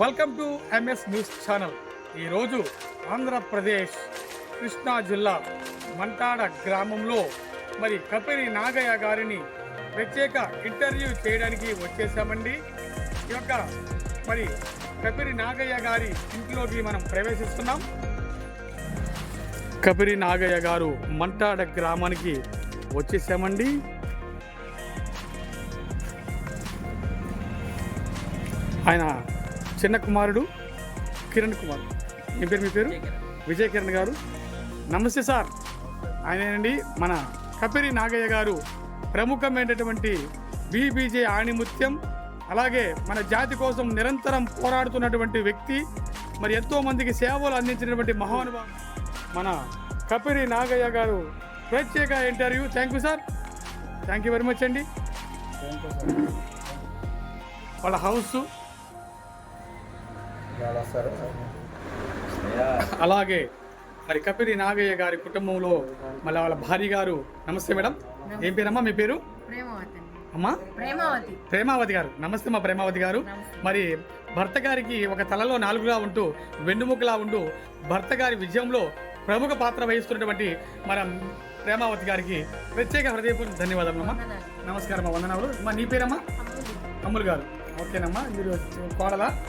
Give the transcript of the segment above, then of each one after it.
Welcome to MS news channel ఈరోజు ఆంధ్రప్రదేశ్ కృష్ణా జిల్లా మంటాడ గ్రామంలో మరి కపిరి నాగయ్య గారిని ప్రత్యేక ఇంటర్వ్యూ చేయడానికి వచ్చేసామండి. ఈ యొక్క మరి కపిరి నాగయ్య గారి ఇంట్లోకి మనం ప్రవేశిస్తున్నాం. కపిరి నాగయ్య గారు మంటాడ గ్రామానికి వచ్చేసామండి. ఆయన చిన్న కుమారుడు కిరణ్ కుమార్. మీ పేరు మీ పేరు? విజయ్ కిరణ్ గారు. నమస్తే సార్. ఆయనండి మన కపిరి నాగయ్య గారు. ప్రముఖమైనటువంటి బీబీజే ఆణిముత్యం అలాగే మన జాతి కోసం నిరంతరం పోరాడుతున్నటువంటి వ్యక్తి మరి ఎంతో మందికి సేవలు అందించినటువంటి మహానుభావు మన కపిరి నాగయ్య గారు. ప్రత్యేక interview. Thank you sir thank you very much అండి. వాళ్ళ హౌస్ అలాగే మరి కపిరి నాగయ్య గారి కుటుంబంలో మళ్ళీ వాళ్ళ భార్య గారు నమస్తే మేడం. ఏం పేరమ్మా మీ పేరు? ప్రేమవతి అమ్మా? ప్రేమవతి. ప్రేమావతి గారు. నమస్తే మా ప్రేమావతి గారు. మరి భర్త గారికి ఒక తలలో నాలుగులా ఉంటూ వెన్నుముకలా ఉంటూ భర్త గారి విజయంలో ప్రముఖ పాత్ర వహిస్తున్నటువంటి మన ప్రేమావతి గారికి ప్రత్యేక హృదయపూర్వక ధన్యవాదాలు అమ్మా. వందనాలు. నమస్కారం అమ్మా వందనాలు. అమ్మా నీ పేరమ్మా? అమ్ములు. గారు. ఓకేనమ్మా మీరు కోడలా?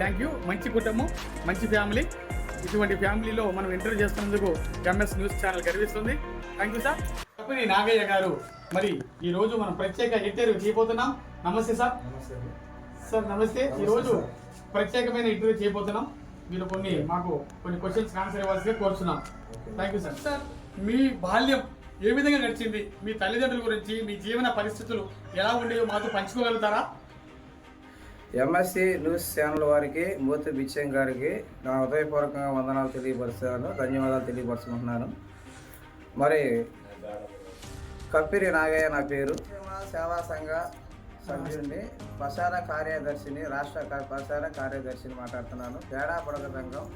థ్యాంక్ యూ మంచి కుటుంబం మంచి ఫ్యామిలీ ఇటువంటి ఫ్యామిలీలో మనం ఇంటర్వ్యూ చేస్తున్నందుకు MS news channel గర్విస్తుంది. Thank you sir Kapiri Nagaiah garu మరి ఈ రోజు మనం ప్రత్యేక ఇంటర్వ్యూ చేయబోతున్నాం. నమస్తే సార్ సార్ నమస్తే. ఈ రోజు ప్రత్యేకమైన ఇంటర్వ్యూ చేయబోతున్నాం. మీరు కొన్ని మాకు కొన్ని క్వశ్చన్స్ ఆన్సర్ ఇవ్వాల్సిందిగా కోరుతున్నాం థ్యాంక్ యూ సార్ సార్ మీ బాల్యం ఏ విధంగా గడిచింది? మీ తల్లిదండ్రుల గురించి మీ జీవన పరిస్థితులు ఎలా ఉండేవో మాతో పంచుకోగలుగుతారా? ఎంఎస్సి న్యూస్ ఛానల్ వారికి మూర్తి బిచ్చం గారికి నా హృదయపూర్వకంగా వందనాలు తెలియపరుస్తున్నాను ధన్యవాదాలు తెలియపరుచుకుంటున్నాను. మరి కప్పిరి నాగయ్య నా పేరు. సేవా సంఘ సభ్యుడిని ప్రసార కార్యదర్శిని రాష్ట్ర ప్రసార కార్యదర్శిని మాట్లాడుతున్నాను. తేడా పడక సంఘం.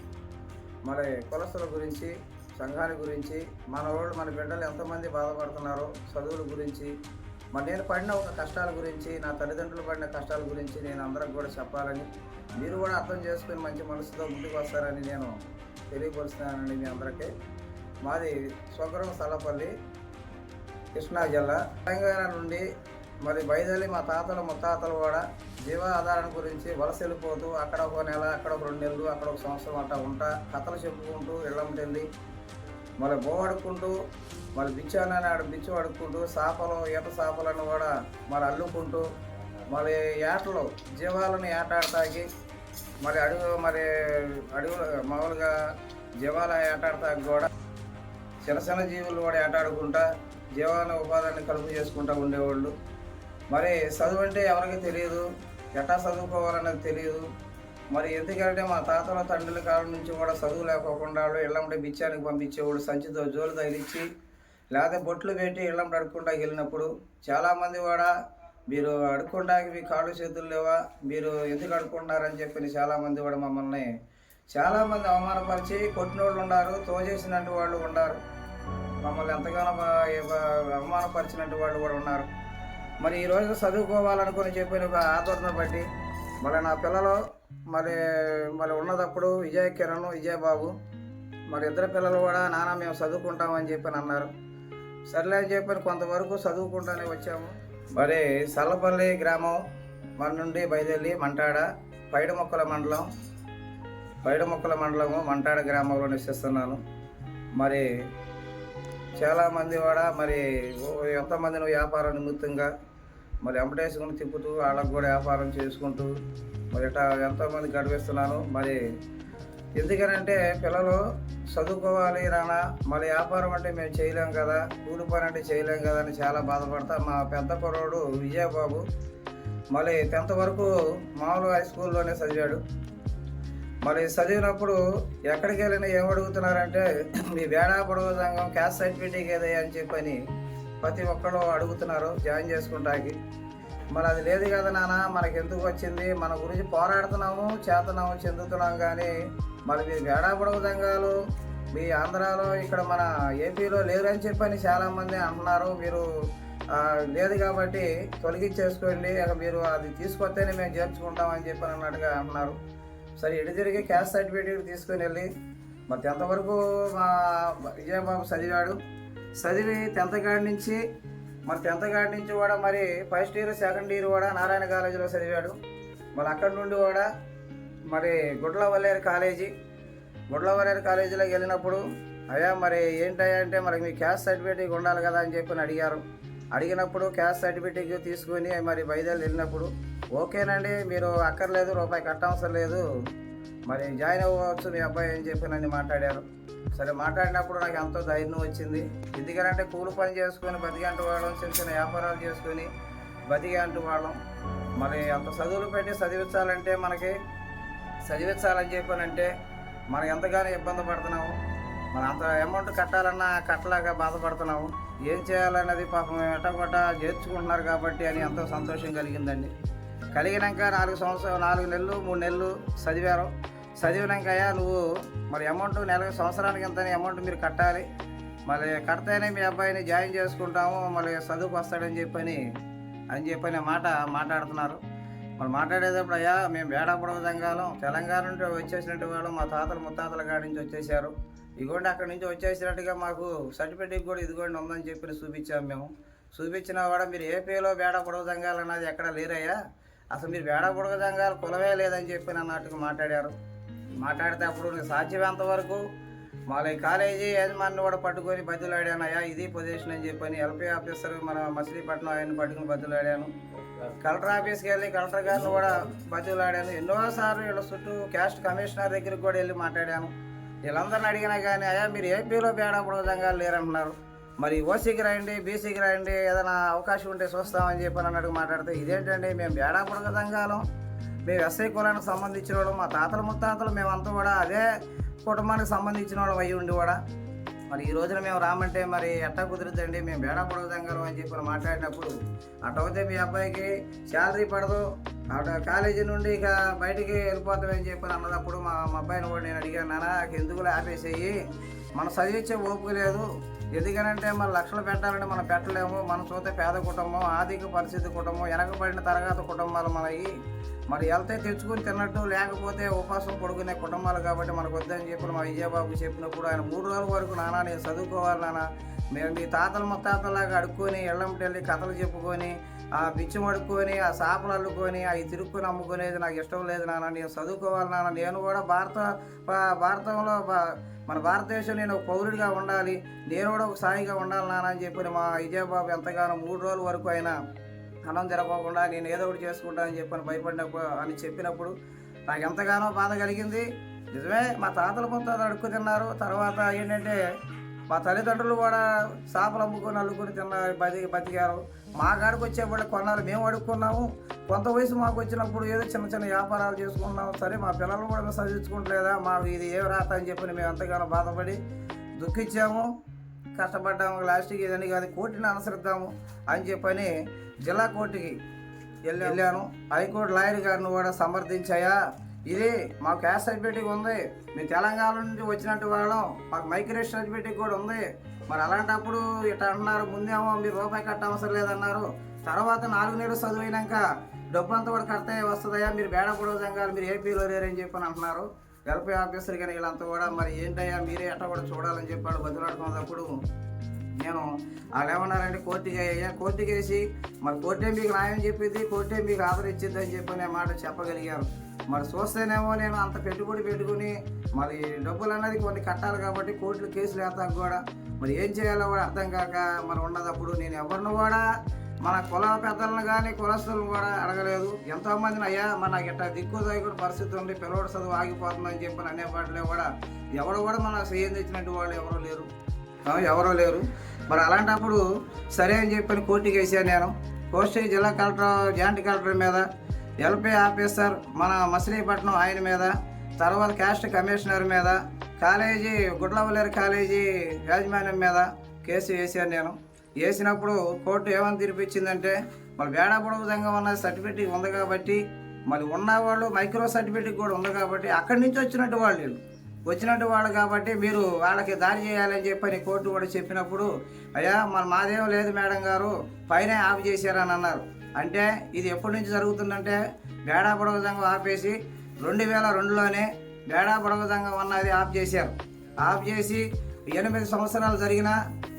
మరి కులస్తుల గురించి సంఘాల గురించి మన వాళ్ళు మన బిడ్డలు ఎంతమంది బాధపడుతున్నారో చదువుల గురించి మరి నేను పడిన ఒక కష్టాల గురించి నా తల్లిదండ్రులు పడిన కష్టాల గురించి నేను అందరికి కూడా చెప్పాలని మీరు కూడా అర్థం చేసుకుని మంచి మనసుతో ముందుకు వస్తారని నేను తెలియపరుస్తున్నానండి మీ అందరికీ. మాది స్వగ్రం స్థలపల్లి కృష్ణా జిల్లా. తెలంగాణ నుండి మరి బయదలి మా తాతలు ముత్తాతలు కూడా జీవాధారణ గురించి వలస వెళ్ళిపోతూ అక్కడ ఒక నెల అక్కడ ఒక రెండు నెలలు అక్కడ ఒక సంవత్సరం అట్లా ఉంటా కథలు చెప్పుకుంటూ ఇళ్ళంటెళ్ళి మళ్ళీ బో అడుక్కుంటూ మళ్ళీ బిచ్చానని ఆడ బిచ్చు అడుక్కుంటూ చేపలు ఈత చేపలను కూడా మరి అల్లుకుంటూ మళ్ళీ ఏటలు జీవాలను ఏటాడతాకి మరి అడుగు మరి అడుగు మామూలుగా జీవాల ఏటాడతాకి కూడా చిన్న చిన్న జీవులు కూడా ఏటాడుకుంటా జీవాల ఉపాధిని కలుపు చేసుకుంటూ ఉండేవాళ్ళు. మరి చదువు అంటే ఎవరికి తెలియదు ఎట్టా చదువుకోవాలన్నది తెలియదు. మరి ఎందుకంటే మా తాతల తండ్రుల కాలం నుంచి కూడా చదువు లేకోకుండా ఇళ్ళంటే బిచ్చానికి పంపించేవాడు సంచితో జోలు తగిలిచ్చి లేదా బొట్లు పెట్టి ఇళ్ళంటే అడుక్కుండా వెళ్ళినప్పుడు చాలామంది కూడా మీరు అడుక్కుండానికి మీ కాళ్ళు చేతులు లేవా మీరు ఎందుకు అడుక్కుంటున్నారని చెప్పి చాలామంది కూడా మమ్మల్ని చాలామంది అవమానపరిచి కొట్టిన వాళ్ళు ఉన్నారు తోచేసినట్టు వాళ్ళు ఉన్నారు. మమ్మల్ని ఎంతగానో అవమానపరిచినట్టు వాళ్ళు కూడా ఉన్నారు. మరి ఈ చదువుకోవాలనుకుని చెప్పిన ఒక ఆదరణ బట్టి మళ్ళీ నా పిల్లలు మరి మరి ఉన్నదప్పుడు విజయ్ కిరణ్ విజయ్ బాబు మరి ఇద్దరు పిల్లలు కూడా నాన్న మేము చదువుకుంటామని చెప్పి అన్నారు. సర్లే అని చెప్పి కొంతవరకు చదువుకుంటానే వచ్చాము. మరి సల్లపల్లి గ్రామం మన నుండి బయలుదేరి మంటాడ పైడమొక్కల మండలం పైడమొక్కల మండలము మంటాడ గ్రామంలో నివసిస్తున్నాను. మరి చాలామంది కూడా మరి ఎంతమందిని ఎంతమంది వ్యాపారం నిమిత్తంగా మరి వెంకటేశ్వరుని తిప్పుతూ వాళ్ళకు కూడా వ్యాపారం చేసుకుంటూ మరి ఇట్లా ఎంతోమంది గడిపిస్తున్నాను. మరి ఎందుకనంటే పిల్లలు చదువుకోవాలి రానా మరి వ్యాపారం అంటే మేము చేయలేం కదా కూలి పని అంటే చేయలేం కదా అని చాలా బాధపడతా మా పెద్ద కుర్రోడు విజయబాబు. మళ్ళీ టెన్త్ వరకు మామూలు హై స్కూల్లోనే చదివాడు. మరి చదివినప్పుడు ఎక్కడికి వెళ్ళినా ఏమడుగుతున్నారంటే మీ వేడా పొడవ సంఘం క్యాస్ట్ సర్టిఫికేట్ ఏదయ్యా అని చెప్పని ప్రతి ఒక్కరు అడుగుతున్నారు జాయిన్ చేసుకుంటాకి మరి అది లేదు కదా నాన్న మనకి ఎందుకు వచ్చింది? మన గురించి పోరాడుతున్నాము చేతనాము చెందుతున్నాం కానీ మరి మీ వేడా పొడవు మీ ఆంధ్రాలో ఇక్కడ మన ఏపీలో లేరని చెప్పని చాలామంది అంటున్నారు. మీరు లేదు కాబట్టి తొలగించేసుకోండి. ఇక మీరు అది తీసుకొస్తేనే మేము చేర్చుకుంటామని చెప్పి అన్నట్టుగా అంటున్నారు. సరే ఎటు తిరిగి క్యాస్ట్ సర్టిఫికేట్ తీసుకొని వెళ్ళి మరి టెన్త్ వరకు మా విజయబాబు చదివాడు? చదివి టెన్త్ కాడి నుంచి మరి టెన్త్ కాడి నుంచి కూడా మరి ఫస్ట్ ఇయర్ సెకండ్ ఇయర్ కూడా నారాయణ కాలేజీలో చదివాడు. మరి అక్కడి నుండి కూడా మరి గుడ్లవల్లేరు కాలేజీ గుడ్లవల్లేరు కాలేజీలోకి వెళ్ళినప్పుడు అయ్యా మరి ఏంటయ్యా అంటే మరి మీ క్యాస్ట్ సర్టిఫికేట్ ఉండాలి కదా అని చెప్పి అడిగారు. అడిగినప్పుడు క్యాస్ట్ సర్టిఫికేట్ తీసుకొని మరి బయదేళ్ళు వెళ్ళినప్పుడు ఓకేనండి మీరు అక్కర్లేదు రూపాయి కట్టవసరం లేదు మరి జాయిన్ అవ్వచ్చు మీ అబ్బాయి అని చెప్పి నన్ను మాట్లాడారు. సరే మాట్లాడినప్పుడు నాకు ఎంతో ధైర్యం వచ్చింది. ఎందుకంటే కూలి పని చేసుకొని బతికేంటి వాళ్ళం చిన్న చిన్న వ్యాపారాలు చేసుకొని బతికేంటి వాళ్ళం. మరి అంత చదువులు పెట్టి చదివించాలంటే మనకి చదివించాలని చెప్పానంటే మనం ఎంతగానో ఇబ్బంది పడుతున్నాము మనం అంత అమౌంట్ కట్టాలన్నా కట్టలేక బాధపడుతున్నాము ఏం చేయాలన్నది పాపం ఎట్టగొట్ట చేర్చుకుంటున్నారు కాబట్టి అని ఎంతో సంతోషం కలిగిందండి. కలిగినాక నాలుగు సంవత్సరాలు నాలుగు నెలలు మూడు నెలలు చదివారు. చదివినాకయ్యా నువ్వు మరి అమౌంట్ నెలకు సంవత్సరానికి ఎంత అమౌంట్ మీరు కట్టాలి. మరి కడితేనే మీ అబ్బాయిని జాయిన్ చేసుకుంటాము మళ్ళీ చదువుకు వస్తాడని చెప్పని అని చెప్పని మాట మాట్లాడుతున్నారు. మరి మాట్లాడేటప్పుడు అయ్యా మేము వేడాపుడవ జంగాలం తెలంగాణ నుండి వచ్చేసినట్టు వాళ్ళు మా తాతలు ముత్తాతల కాడి నుంచి వచ్చేసారు ఇదిగోండి అక్కడి నుంచి వచ్చేసినట్టుగా మాకు సర్టిఫికేట్ కూడా ఇదిగోండి ఉందని చెప్పి చూపించాము మేము. చూపించిన కూడా మీరు ఏపీలో వేడ పొడవ సంఘాలు అన్నది ఎక్కడ లేరయ్యా? అసలు మీరు వేడ పొడవ సంఘాలు కులవే లేదని చెప్పి అన్నట్టుగా మాట్లాడారు. మాట్లాడితే అప్పుడు నేను సాధ్యమైనంత వరకు వాళ్ళ కాలేజీ యజమాని కూడా పట్టుకొని బతులాడాను అయ్యా ఇది పొజిషన్ అని చెప్పని ఎల్పీ ఆఫీసర్ మన మచిలీపట్నం ఆయన పట్టుకుని బదులాడాను కలెక్టర్ ఆఫీస్కి వెళ్ళి కలెక్టర్ గారిని కూడా బదులాడాను ఎన్నోసార్లు వీళ్ళ చుట్టూ క్యాస్ట్ కమిషనర్ దగ్గరికి కూడా వెళ్ళి మాట్లాడాను. వీళ్ళందరిని అడిగినా కానీ అయ్యా మీరు ఏపీలో బేడాపుడ సంఘాలు లేరంటున్నారు మరి ఓసీకి రాయండి బీసీకి రాయండి ఏదైనా అవకాశం ఉంటే చూస్తామని చెప్పి అన్నట్టు మాట్లాడితే ఇదేంటండి మేము బేడాపుడ సంఘాలం మేము ఎస్ఐ కులానికి సంబంధించిన వాళ్ళం మా తాతల ముత్తాతలు మేమంతా కూడా అదే కుటుంబానికి సంబంధించిన వాళ్ళం అయ్యి ఉండి కూడా. మరి ఈ రోజున మేము రామంటే మరి ఎట్టా కుదురుద్దండి? మేము బేడా పొడవు సంఘాలం అని చెప్పి మాట్లాడినప్పుడు అటవుతే మీ అబ్బాయికి శాలరీ పడదు అటు కాలేజీ నుండి ఇక బయటికి వెళ్ళిపోతామని చెప్పి అన్నదప్పుడు మా మా అబ్బాయిని కూడా నేను అడిగాను నాన్న ఎందుకు ఆపేసేయి. మనం చదివించే ఓపిక లేదు ఎందుకనంటే మన లక్షలు పెట్టాలంటే మనం పెట్టలేము మనం చూస్తే పేద కుటుంబం ఆర్థిక పరిస్థితి కుటుంబం వెనకబడిన తరగతి కుటుంబాలు మనవి మరి వెళ్తే తెచ్చుకుని తిన్నట్టు లేకపోతే ఉపాసం పడుకునే కుటుంబాలు కాబట్టి మనకు వద్దని చెప్పి మా విజయబాబు చెప్పినప్పుడు ఆయన మూడు రోజుల వరకు నాన్న నేను చదువుకోవాలి నాన్న మేము మీ తాతలు ముత్తాతలాగా అడుక్కొని ఎళ్ళంటి వెళ్ళి కథలు చెప్పుకొని ఆ బిచ్చం అడుక్కొని ఆ సాపలు అల్లుకొని అవి తిరుక్కుని అమ్ముకునేది నాకు ఇష్టం లేదు నాన్న నేను చదువుకోవాలి నాన్న నేను కూడా భారత భారతంలో మన భారతదేశం నేను ఒక పౌరుడిగా ఉండాలి నేను కూడా ఒక సాయిగా ఉండాలి నాన్న అని చెప్పి మా విజయబాబు ఎంతగానో మూడు రోజుల వరకు అయినా అన్నం జరగకుండా నేను ఏదో ఒకటి చేసుకుంటా అని చెప్పని భయపడినప్పుడు అని చెప్పినప్పుడు నాకు ఎంతగానో బాధ కలిగింది. నిజమే మా తాతల ముత్తాతలు అడుక్కు తిన్నారు. తర్వాత ఏంటంటే మా తల్లిదండ్రులు కూడా చేపలు అమ్ముకొని అల్లుకొని తిన్న బతి బతికారు. మా కాడికి వచ్చేప్పుడు కొన్నాళ్ళు మేము అడుక్కున్నాము. కొంత వయసు మాకు వచ్చినప్పుడు ఏదో చిన్న చిన్న వ్యాపారాలు చేసుకున్నాము. సరే మా పిల్లలు కూడా మేము చదివించుకుంటలేదా? మాకు ఇది ఏ రాత అని చెప్పి మేము ఎంతగానో బాధపడి దుఃఖించాము. కష్టపడ్డాము. లాస్ట్కి ఏదని కాదు కోర్టుని అనుసరిద్దాము అని చెప్పని జిల్లా కోర్టుకి వెళ్ళి వెళ్ళాను హైకోర్టు లాయర్ గారిని కూడా సమర్థించాయా? ఇది మాకు క్యాస్ట్ సర్టిఫికేట్ ఉంది. మేము తెలంగాణ నుంచి వచ్చినట్టు వాళ్ళం. మాకు మైగ్రేషన్ సర్టిఫికేట్ కూడా ఉంది. మరి అలాంటప్పుడు ఇట్లా అంటున్నారు ముందేమో మీరు రూపాయి కట్ట అవసరం లేదన్నారు. తర్వాత నాలుగు నెలలు చదివినాక డబ్బు అంతా కూడా కడితే వస్తుందయ్యా మీరు బేడ పొడవు సంఘాలు మీరు ఏపీలో లేరని చెప్పని అంటున్నారు. వెల్ఫేర్ ఆఫీసర్ కానీ వీళ్ళంతా కూడా మరి ఏంటయ్యా మీరే ఎట్లా కూడా చూడాలని చెప్పాడు బదులాడుకున్నప్పుడు నేను. వాళ్ళు ఏమన్నారంటే కోర్టుకి అయ్యా కోర్టుకి వేసి మరి కోర్టే మీకు న్యాయం చెప్పింది కోర్టే మీకు ఆదరించింది అని చెప్పి అనే మాట చెప్పగలిగారు. మరి చూస్తేనేమో నేను అంత పెట్టుబడి పెట్టుకుని మరి డబ్బులు అన్నది కొన్ని కట్టాలి కాబట్టి కోర్టులు కేసులు వేస్తాక కూడా. మరి ఏం చేయాలో కూడా అర్థం కాక మరి ఉన్నదప్పుడు నేను ఎవరిని కూడా మన కుల పెద్దలను కానీ కులస్తులను కూడా అడగలేదు. ఎంతో మందిని అయ్యా మన ఇట్ట దిక్కు దగ్గర పరిస్థితి ఉండి పిల్లవాడు చదువు ఆగిపోతుందని చెప్పి అనే వాటిలో కూడా ఎవరు కూడా మన సేయం తెచ్చినట్టు వాళ్ళు ఎవరూ లేరు. ఎవరూ ఎవరో లేరు. మరి అలాంటప్పుడు సరే అని చెప్పని కోర్టుకి వేసాను నేను. కోస్ట్ జిల్లా కలెక్టర్ జాయింట్ కలెక్టర్ మీద ఎల్పీ ఆఫీసర్ మన మచిలీపట్నం ఆయన మీద తర్వాత క్యాస్ట్ కమిషనర్ మీద కాలేజీ గుడ్లవలేరు కాలేజీ యాజమాన్యం మీద కేసు వేసాను నేను వేసినప్పుడు కోర్టు ఏమని తీర్పిచ్చిందంటే మరి వేడా పొడవు ఉన్న అన్న సర్టిఫికేట్ ఉంది కాబట్టి మరి ఉన్నవాళ్ళు మైక్రో సర్టిఫికేట్ కూడా ఉంది కాబట్టి అక్కడి నుంచి వచ్చినట్టు వాళ్ళు వీళ్ళు. వచ్చినట్టు వాళ్ళు కాబట్టి మీరు వాళ్ళకి దారి చేయాలని చెప్పని కోర్టు కూడా చెప్పినప్పుడు అయ్యా మన మాదేం లేదు మేడం గారు పైన ఆఫ్ చేశారని అన్నారు అంటే ఇది ఎప్పటి నుంచి జరుగుతుందంటే బేడా పొడవు సంఘం ఆపేసి రెండు వేల రెండులోనే బేడా బుడగ సంఘం అన్నది ఆఫ్ చేశారు. ఆఫ్ చేసి ఎనిమిది సంవత్సరాలు జరిగినా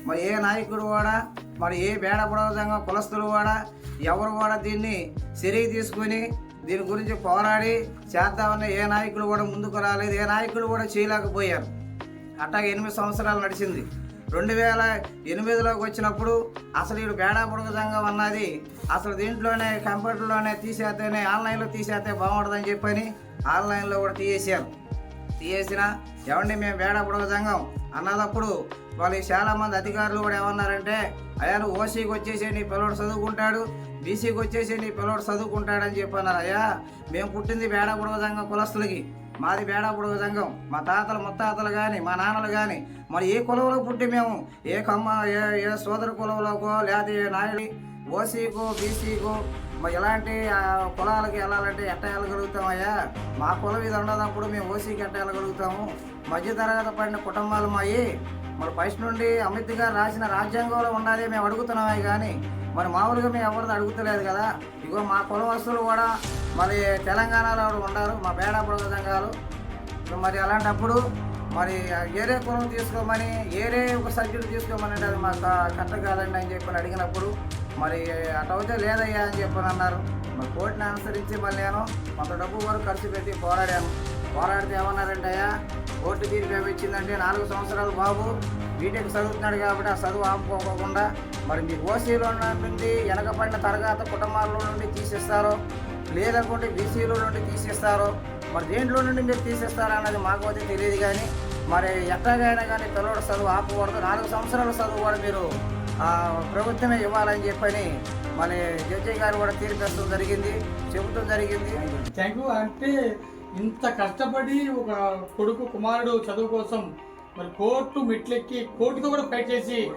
మరి ఏ నాయకుడు కూడా మరి ఏ బేడ బుడగ సంఘం కులస్తులు కూడా ఎవరు కూడా దీన్ని చర్య తీసుకుని దీని గురించి పోరాడి చేద్దామని ఏ నాయకులు కూడా ముందుకు రాలేదు ఏ నాయకులు కూడా చేయలేకపోయారు. అట్టాగే ఎనిమిది సంవత్సరాలు నడిచింది. రెండు వేల ఎనిమిదిలోకి వచ్చినప్పుడు అసలు వీడు బేడా బుడగ సంఘం అన్నది అసలు దీంట్లోనే కంప్యూటర్లోనే తీసేస్తేనే ఆన్లైన్లో తీసేస్తే బాగుంటుందని చెప్పని ఆన్లైన్లో కూడా తీసేశారు. తీసేసిన ఏమండి మేము బేడా బుడగ సంఘం అన్నదప్పుడు వాళ్ళు చాలామంది అధికారులు కూడా ఏమన్నారంటే అయ్యా నువ్వు ఓసీకి వచ్చేసి నీ పిల్లడు చదువుకుంటాడు బీసీకి వచ్చేసి నీ పిల్లడు చదువుకుంటాడని చెప్పన్నారు. అయ్యా మేము పుట్టింది బేడా బుడగ సంఘం కులస్తులకి. మాది బేడా సంఘం. మా తాతలు ముత్తాతలు కానీ మా నాన్నలు కానీ మరి ఏ కులంలో పుట్టి మేము? ఏ కమ్మ ఏ ఏ సోదర కులంలోకో లేకపోతే ఏ నాయుడి ఓసీకో బీసీకో మరి ఇలాంటి కులాలకి వెళ్ళాలంటే ఎట్ట వెళ్ళగలుగుతామయ్యా? మా కులం ఇది ఉండదప్పుడు మేము ఓసీకి ఎట్ట వెళ్ళగలుగుతాము? మధ్యతరగతి పడిన కుటుంబాలు మాయి. మరి ఫస్ట్ నుండి అమిత్ గారు రాసిన రాజ్యాంగంలో ఉండాలి మేము అడుగుతున్నామే కానీ మరి మామూలుగా మేము ఎవరిని అడుగుతలేదు కదా. ఇగో మా కులవస్తులు కూడా మరి తెలంగాణలో ఉన్నారు మా పేడ బుడగ సంఘాలు. మరి అలాంటప్పుడు మరి ఏరే కులం తీసుకోమని ఏరే ఒక సబ్జెక్టు తీసుకోమని అంటే అది మాకు కట్ట కాదండి అని చెప్పి అడిగినప్పుడు మరి అటవుతే లేదయ్యా అని చెప్పని అన్నారు. మరి కోర్టుని అనుసరించి మళ్ళీ నేను కొంత డబ్బు వరకు ఖర్చు పెట్టి పోరాడాను. పోరాడితే ఏమన్నారంటయ్యా కోర్టు తీర్పు ఏమిచ్చిందంటే నాలుగు సంవత్సరాలు బాబు బీటెక్ చదువుతున్నాడు కాబట్టి ఆ చదువు ఆపుకోకుండా మరి మీ ఓసీలో నుండి వెనకబడిన తరగత కుటుంబాల నుండి తీసేస్తారో లేదనుకుంటే బీసీలో నుండి తీసేస్తారో మరి దేంట్లో నుండి మీరు తీసేస్తారా అన్నది మాకు అయితే తెలియదు కానీ మరి ఎట్లాగైనా కానీ పిల్లడు చదువు ఆపకూడదు. నాలుగు సంవత్సరాల చదువు కూడా మీరు ప్రభుత్వమే ఇవ్వాలని చెప్పని మరి జడ్జి గారు కూడా తీర్పిస్తూ జరిగింది చెబుతూ జరిగింది. అంటే ఇంత కష్టపడి ఒక కొడుకు కుమారుడు చదువు కోసం మరి కోర్టు మెట్లెక్కి కోర్టుతో కూడా ఫైట్ చేసి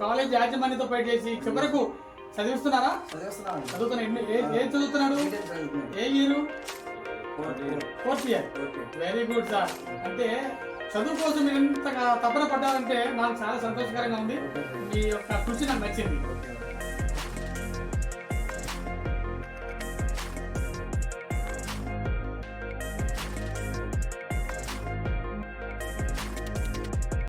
కాలేజ్ యాజమాన్యంతో ఫైట్ చేసి చివరకు చదివిస్తున్నారా? చదివిస్తున్నామండి. చదువుతున్నా ఎన్ని- ఏ- చదువుతున్నాడు? చదువుతున్నాడు. ఏ year. Fourth year. Very good sir అంటే చదువు కోసం మీరు ఇంతగా తపన పడ్డారంటే నాకు చాలా సంతోషకరంగా ఉంది. మీ యొక్క కృషి నాకు నచ్చింది.